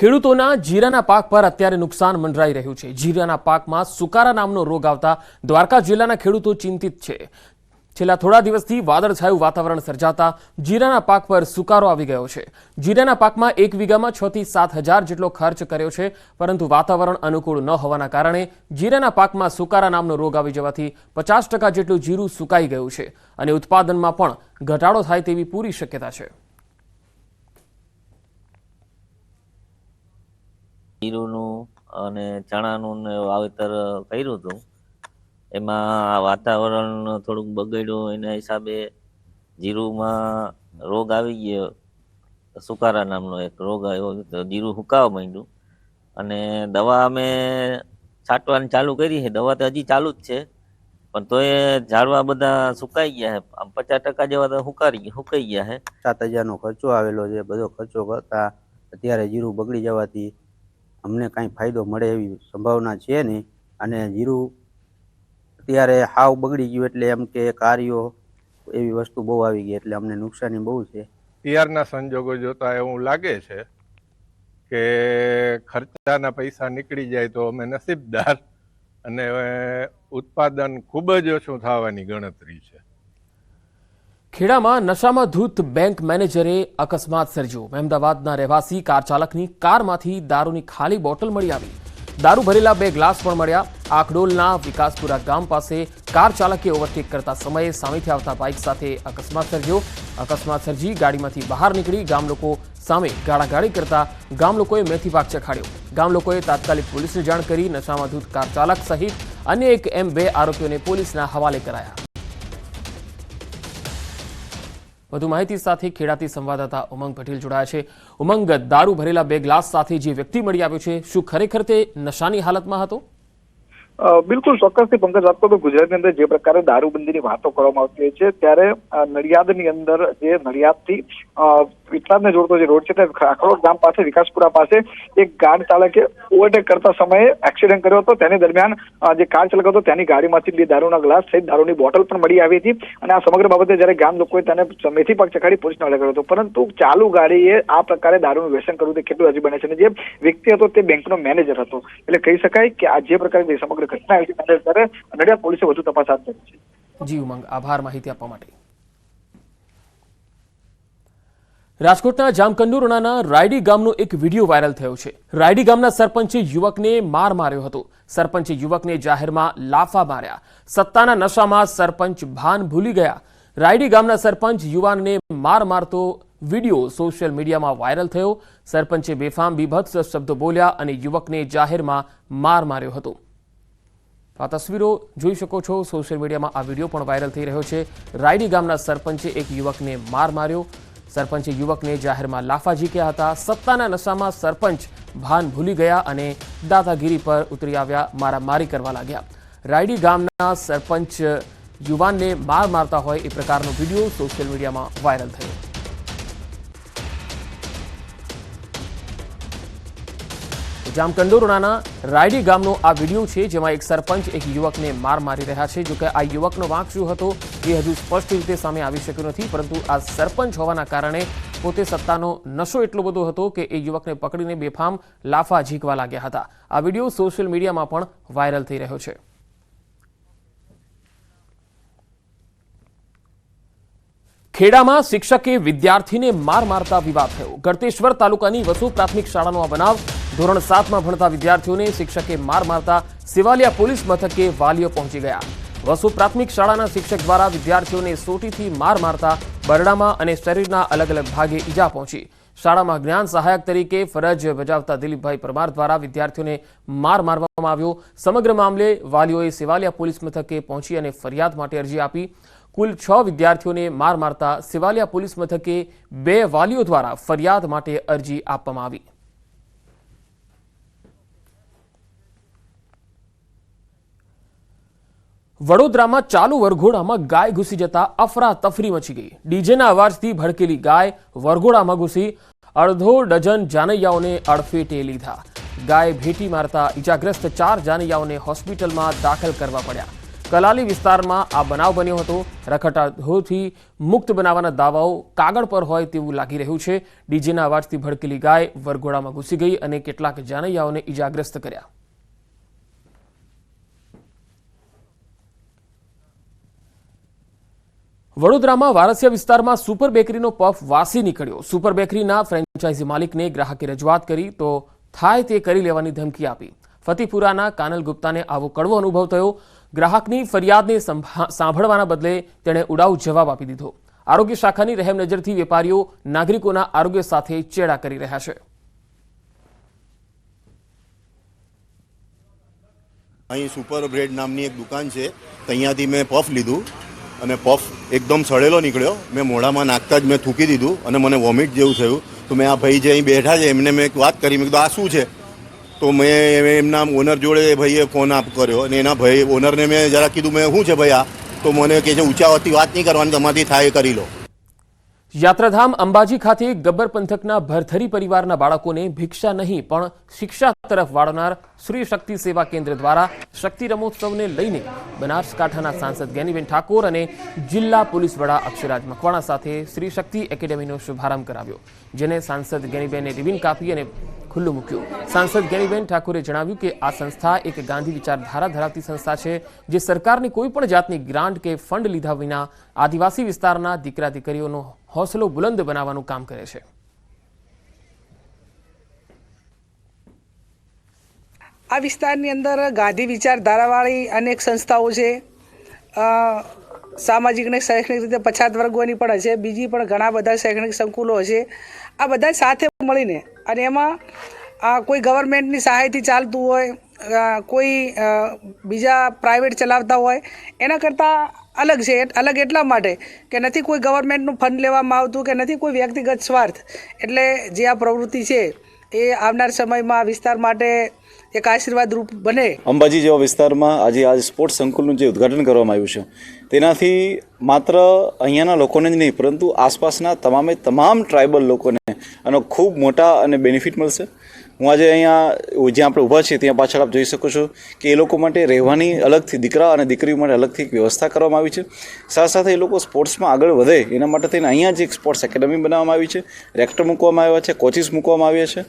ખેડૂતોના જીરાના પાક પર અત્યારે નુકસાન મંડરાઈ રહ્યું છે. જીરાના પાકમાં સુકારા નામનો રોગ આવતા દ્વારકા જિલ્લાના ખેડૂતો ચિંતિત છે. છેલ્લા થોડા દિવસથી વાદળછાયું વાતાવરણ સર્જાતા જીરાના પાક પર સુકારો આવી ગયો છે. જીરાના પાકમાં એક વીઘામાં છ થી સાત હજાર જેટલો ખર્ચ કર્યો છે, પરંતુ વાતાવરણ અનુકૂળ ન હોવાના કારણે જીરાના પાકમાં સુકારા નામનો રોગ આવી જવાથી પચાસ ટકા જેટલું જીરું સુકાઈ ગયું છે અને ઉત્પાદનમાં પણ ઘટાડો થાય તેવી પૂરી શક્યતા છે. જીરુંનું અને ચણાનું ને વાવેતર કર્યું હતું. એમાં વાતાવરણ થોડુંક બગડ્યું, એના હિસાબે જીરુમાં રોગ આવી ગયો. સુકારા નામનો એક રોગ આવ્યો, તો જીરું હુકાવા માંડ્યું. અને દવા અમે છાંટવાની ચાલુ કરી છે. દવા તો હજી ચાલુ જ છે. પણ તોય ઝાડવા બધા સુકાઈ ગયા છે. આમ પચાસ ટકા જેવા તો સુકારી સુકાઈ ગયા છે. સાત હજારનો ખર્ચો આવેલો છે. બધો ખર્ચો કરતા અત્યારે જીરું બગડી જવાથી અમને કાંઈ ફાયદો મળે એવી સંભાવના છે નહીં. અને જીરું અત્યારે હાવ બગડી ગયું એટલે એમ કે કાર્યો એવી વસ્તુ બહુ આવી ગઈ એટલે અમને નુકસાની બહુ છે. અત્યારના સંજોગો જોતા એવું લાગે છે કે ખર્ચાના પૈસા નીકળી જાય તો અમે નસીબદાર અને ઉત્પાદન ખૂબ જ ઓછું થવાની ગણતરી છે. ખેડામાં નશામાં ધૂત બેંક મેનેજરે અકસ્માત સર્જ્યો. અમદાવાદના રહેવાસી કાર ચાલકની કારમાંથી દારૂની ખાલી બોટલ મળી આવી. દારૂ ભરેલા બે ગ્લાસ પણ મળ્યા. આખડોલના વિકાસપુરા ગામ પાસે કાર ચાલકે ઓવરટેક કરતા સમયે સામેથી આવતા બાઇક સાથે અકસ્માત સર્જ્યો. અકસ્માત સર્જી ગાડીમાંથી બહાર નીકળી ગામ લોકો સામે ગાળાગાળી કરતા ગામ લોકોએ મેથી પાક ચખાડ્યો. ગામ લોકોએ તાત્કાલિક પોલીસને જાણ કરી નશામાં ધૂત કાર ચાલક સહિત અન્ય એક એમ બે આરોપીઓને પોલીસના હવાલે કરાયા. વધુ માહિતી સાથે ખેડાથી સંવાદદાતા ઉમંગ પટેલ જોડાયા છે. ઉમંગ, દારૂ ભરેલા બે ગ્લાસ સાથે જે વ્યક્તિ મળી આવ્યો છે, શું ખરેખર તે નશાની હાલતમાં હતો? બિલકુલ ચોક્કસથી પંકજ, વાત તો ગુજરાતની અંદર જે પ્રકારે દારૂબંધીની વાતો કરવામાં આવતી હોય છે, ત્યારે નડિયાદની અંદર જે નડિયાદથી વિટલાદને જોડતો જે રોડ છે, તે ખાખરોડ ગામ પાસે, વિકાસપુરા પાસે, એક કાર ચાલકે ઓવરટેક કરતા સમયે એક્સિડન્ટ કર્યો હતો. તેની દરમિયાન જે કાર ચાલક હતો, તેની ગાડીમાંથી બે દારૂના ગ્લાસ સહિત દારૂની બોટલ પણ મળી આવી હતી અને આ સમગ્ર બાબતે જ્યારે ગામ લોકોએ તેને મેથી પાક ચખાડી પોલીસને હવાલે કર્યો હતો. પરંતુ ચાલુ ગાડીએ આ પ્રકારે દારૂનું વ્યસન કરવું તે કેટલું હજી બને છે. અને જે વ્યક્તિ હતો, તે બેંકનો મેનેજર હતો. એટલે કહી શકાય કે આ જે પ્રકારે સમગ્ર ઘટના આવી છે ત્યારે નડિયાદ પોલીસે વધુ તપાસ હાથ ધરી છે જી, ઉમંગ. આભાર માહિતી આપવા માટે. રાજકોટના જામકંડુરણાના રાયડી ગામનો એક વીડિયો વાયરલ થયો છે. રાયડી ગામના સરપંચે યુવકને માર માર્યો હતો. સરપંચે યુવકને જાહેરમાં લાફા માર્યા. સત્તાના નશામાં સરપંચ ભાન ભૂલી ગયા. રાયડી ગામના સરપંચ યુવાનને માર મારતો વીડિયો સોશિયલ મીડિયામાં વાયરલ થયો. સરપંચે બેફામ, બીભત્સ શબ્દો બોલ્યા અને યુવકને જાહેરમાં માર માર્યો હતો. આ તસવીરો જોઈ શકો છો. સોશિયલ મીડિયામાં આ વીડિયો પણ વાયરલ થઈ રહ્યો છે. રાયડી ગામના સરપંચે એક યુવકને માર માર્યો. સરપંચે યુવકને જાહેરમાં લાફા ઝીક્યા હતા. સત્તાના નશામાં સરપંચ ભાન ભૂલી ગયા અને દાદાગીરી પર ઉતરી આવ્યા, મારામારી કરવા લાગ્યા. રાયડી ગામના સરપંચ યુવાનને માર મારતા હોય એ પ્રકારનો વીડિયો સોશિયલ મીડિયામાં વાયરલ થયો. જામકંડોરણાના રાયડી ગામનો આ વીડિયો છે, જેમાં એક સરપંચ એક યુવકને માર મારી રહ્યા છે. જોકે આ યુવકનો વાંક શું હતો એ હજુ સ્પષ્ટ રીતે સામે આવી શક્યો નથી, પરંતુ આ સરપંચ હોવાના કારણે પોતે સત્તાનો નશો એટલો બધો હતો કે એ યુવકને પકડીને બેફામ લાફા ઝીકવા લાગ્યા હતા. આ વીડિયો સોશિયલ મીડિયામાં પણ વાયરલ થઈ રહ્યો છે. ખેડામાં શિક્ષકે વિદ્યાર્થીને માર મારતા વિવાદ થયો. ગળતેશ્વર તાલુકાની વસુ પ્રાથમિક શાળાનો આ બનાવ ધોરણ સાતમાં ભણતા વિદ્યાર્થીઓને શિક્ષકે માર મારતા સિવાલિયા પોલીસ મથકે વાલીઓ પહોંચી ગયા. વસુ પ્રાથમિક શાળાના શિક્ષક દ્વારા વિદ્યાર્થીઓને સોટીથી માર મારતા બરડામાં અને શરીરના અલગ અલગ ભાગે ઈજા પહોંચી. શાળામાં જ્ઞાન સહાયક તરીકે ફરજ બજાવતા દિલીપભાઈ પરમાર દ્વારા વિદ્યાર્થીઓને માર મારવામાં આવ્યો. સમગ્ર મામલે વાલીઓએ સિવાલિયા પોલીસ મથકે પહોંચી અને ફરિયાદ માટે અરજી આપી. કુલ છ વિદ્યાર્થીઓને માર મારતા સિવાલિયા પોલીસ મથકે બે વાલીઓ દ્વારા ફરિયાદ માટે અરજી આપવામાં આવી. વડોદરામાં ચાલુ વરઘોડામાં ગાય ઘૂસી જતા અફરાતફરી મચી ગઈ. ડીજેના અવાજથી ભડકેલી ગાય વરઘોડામાં ઘૂસી અડધો ડઝન જાનૈયાઓને અડફેટે લીધા. ગાય ભેટી મારતા ઈજાગ્રસ્ત ચાર જાનૈયાઓને હોસ્પિટલમાં દાખલ કરવા પડ્યા. કલાલી વિસ્તારમાં આ બનાવ બન્યો હતો. રખટાધોથી મુક્ત બનાવવાના દાવાઓ કાગળ પર હોય તેવું લાગી રહ્યું છે. ડીજેના અવાજથી ભડકેલી ગાય વરઘોડામાં ઘૂસી ગઈ અને કેટલાક જાનૈયાઓને ઇજાગ્રસ્ત કર્યા. વડોદરામાં વારસિયા વિસ્તારમાં સુપર બેકરીનો પફ વાસી નીકળ્યો. સુપર બેકરીના ફ્રેન્ચાઇઝી માલિકને ગ્રાહકે રજૂઆત કરી તો થાય તે કરી લેવાની ધમકી આપી. ફતીપુરાના કાનલ ગુપ્તાને આવો કડવો અનુભવ થયો. ગ્રાહકની ફરિયાદને સંભા- સાંભળવાના બદલે તેણે ઉડાઉ જવાબ આપી દીધો. આરોગ્ય શાખાની રહેમ નજરથી વેપારીઓ નાગરિકોના આરોગ્ય સાથે ચેડા કરી રહ્યા છે. અહીં સુપર બ્રેડ નામની એક દુકાન છે. અહીંયાથી મેં પફ લીધું. અને પફ એકદમ સડેલો નીકળ્યો. મેં મોઢામાં નાખતા જ મેં થૂકી દીધું અને મને વોમિટ જેવું થયું. તો મેં આ ભાઈ જે અહીં બેઠા છે, એમને મેં વાત કરી. મેં કીધું, આ શું છે? તો મેં એમના ઓનર જોડે ભાઈએ ફોન આપ કર્યો અને એના ભાઈ ઓનરને મેં જરા કીધું, મેં, શું છે ભાઈ આ? તો મને કહે છે, ઊંચા વાત નહીં કરવાની, તમારાથી થાય કરી લો. યાત્રાધામ અંબાજી ખાતે ગબ્બર પંથકના ભરથરી પરિવારના બાળકોને ભિક્ષા નહીં, પણ શિક્ષા તરફ વાળનાર શ્રી શક્તિ સેવા કેન્દ્ર દ્વારા શક્તિ રમોત્સવને લઈને બનાસકાંઠાના સાંસદ જ્ઞાનીબેન ઠાકોર અને જિલ્લા પોલીસ વડા અક્ષરાજ મકવાણા સાથે શ્રી શક્તિ એકેડેમીનો શુભારંભ કરાવ્યો, જેને સાંસદ જ્ઞાનીબેને રિબિન કાપી અને ખુલ્લું મૂક્યું. સાંસદ જ્ઞાનીબેન ઠાકોરે જણાવ્યું કે આ સંસ્થા એક ગાંધી વિચારધારા ધરાવતી સંસ્થા છે, જે સરકારની કોઈ પણ જાતની ગ્રાન્ટ કે ફંડ લીધા વિના આદિવાસી વિસ્તારના દીકરા દીકરીઓનો હોસલો બુલંદ બનાવવાનું કામ કરે છે. આ વિસ્તારની અંદર ગાંધી વિચારધારાવાળી અનેક સંસ્થાઓ છે. સામાજિક અને શૈક્ષણિક રીતે પછાત વર્ગોની પણ હશે. બીજી પણ ઘણા બધા શૈક્ષણિક સંકુલો હશે. આ બધા સાથે મળીને અને એમાં કોઈ ગવર્મેન્ટની સહાયથી ચાલતું હોય કોઈ બીજા પ્રાઇવેટ ચલાવતા હોય, એના કરતાં અલગ છે અલગ એટલા માટે કે નથી કોઈ ગવર્મેન્ટનું ફંડ લેવામાં આવતું, કે નથી કોઈ વ્યક્તિગત સ્વાર્થ. એટલે જે આ પ્રવૃત્તિ છે, એ આવનાર સમયમાં વિસ્તાર માટે એક આશીર્વાદ રૂપ બને. અંબાજી જેવા વિસ્તારમાં આજે આજ સ્પોર્ટ્સ સંકુલનું જે ઉદ્ઘાટન કરવામાં આવ્યું છે, તેનાથી માત્ર અહીંયાના લોકોને જ નહીં, પરંતુ આસપાસના તમામે તમામ ટ્રાઇબલ લોકોને આનો ખૂબ મોટા અને બેનિફિટ મળશે. હું આજે અહીંયા જ્યાં આપણે ઊભા છીએ ત્યાં પાછળ આપ જોઈ શકો છો કે એ લોકો માટે રહેવાની અલગથી દીકરા અને દીકરીઓ માટે અલગથી એક વ્યવસ્થા કરવામાં આવી છે. સાથે સાથે એ લોકો સ્પોર્ટ્સમાં આગળ વધે એના માટે થઈને અહીંયા જ એક સ્પોર્ટ્સ એકેડમી બનાવવામાં આવી છે. રેક્ટર મૂકવામાં આવ્યા છે, કોચિસ મૂકવામાં આવ્યા છે.